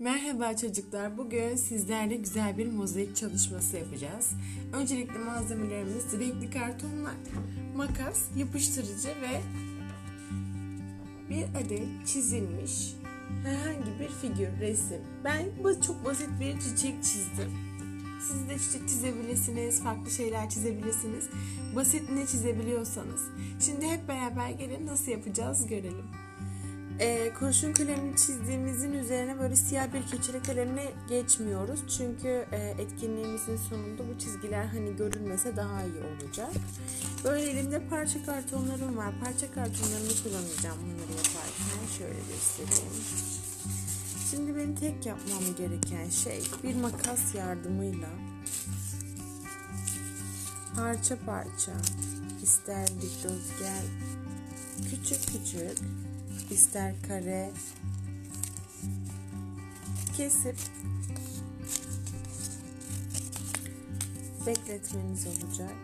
Merhaba çocuklar. Bugün sizlerle güzel bir mozaik çalışması yapacağız. Öncelikle malzemelerimiz renkli kartonlar, makas, yapıştırıcı ve bir adet çizilmiş herhangi bir figür, resim. Ben bu çok basit bir çiçek çizdim. Siz de çiçek çizebilirsiniz, farklı şeyler çizebilirsiniz. Basit ne çizebiliyorsanız. Şimdi hep beraber gelin nasıl yapacağız görelim. Ee, kurşun kalemini çizdiğimizin üzerine böyle siyah bir keçeli kalemle geçmiyoruz. Çünkü e, etkinliğimizin sonunda bu çizgiler hani görünmese daha iyi olacak. Böyle elimde parça kartonlarım var. Parça kartonlarımı kullanacağım bunları yaparken. Şöyle göstereyim. Şimdi benim tek yapmam gereken şey bir makas yardımıyla parça parça ister dikdörtgen küçük küçük ister kare kesip bekletmeniz olacak.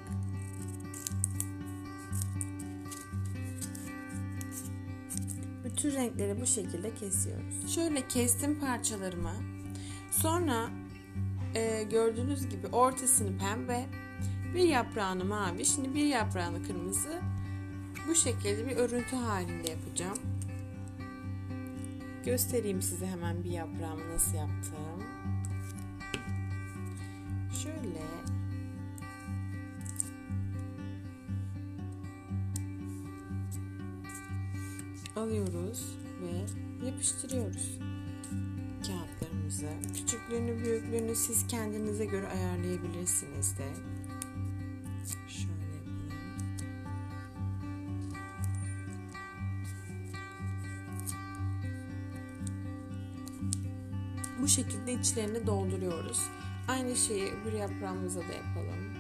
Bütün renkleri bu şekilde kesiyoruz. Şöyle kestim parçalarımı. Sonra e, gördüğünüz gibi ortasını pembe, bir yaprağını mavi, şimdi bir yaprağını kırmızı. Bu şekilde bir örüntü halinde yapacağım. Göstereyim size hemen bir yaprağımı nasıl yaptım. Şöyle alıyoruz ve yapıştırıyoruz kağıtlarımızı. Küçüklüğünü, büyüklüğünü siz kendinize göre ayarlayabilirsiniz de. Bu şekilde içlerini dolduruyoruz. Aynı şeyi öbür yaprağımıza da yapalım.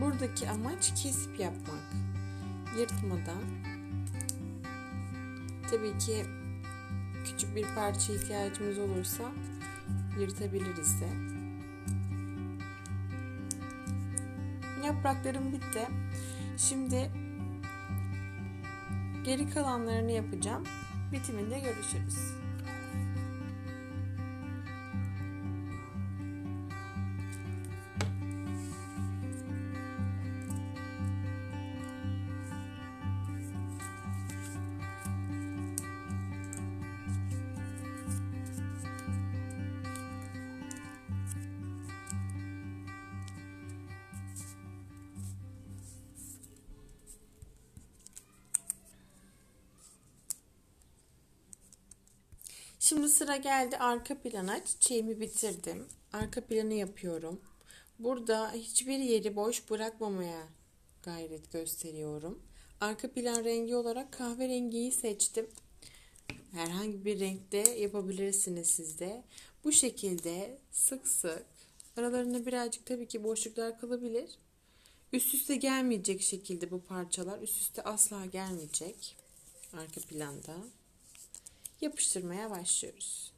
Buradaki amaç kesip yapmak. Yırtmadan. Tabii ki küçük bir parça ihtiyacımız olursa yırtabiliriz de. Yapraklarım bitti. Şimdi geri kalanlarını yapacağım. Bitiminde görüşürüz. Şimdi sıra geldi arka plana. Çiçeğimi bitirdim. Arka planı yapıyorum. Burada hiçbir yeri boş bırakmamaya gayret gösteriyorum. Arka plan rengi olarak kahverengiyi seçtim. Herhangi bir renkte yapabilirsiniz siz de. Bu şekilde sık sık aralarında birazcık tabii ki boşluklar kalabilir. Üst üste gelmeyecek şekilde bu parçalar üst üste asla gelmeyecek arka planda yapıştırmaya başlıyoruz.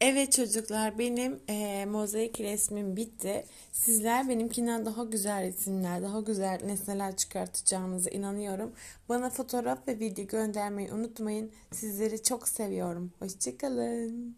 Evet çocuklar benim e, mozaik resmim bitti. Sizler benimkinden daha güzel resimler, daha güzel nesneler çıkartacağınıza inanıyorum. Bana fotoğraf ve video göndermeyi unutmayın. Sizleri çok seviyorum. Hoşçakalın.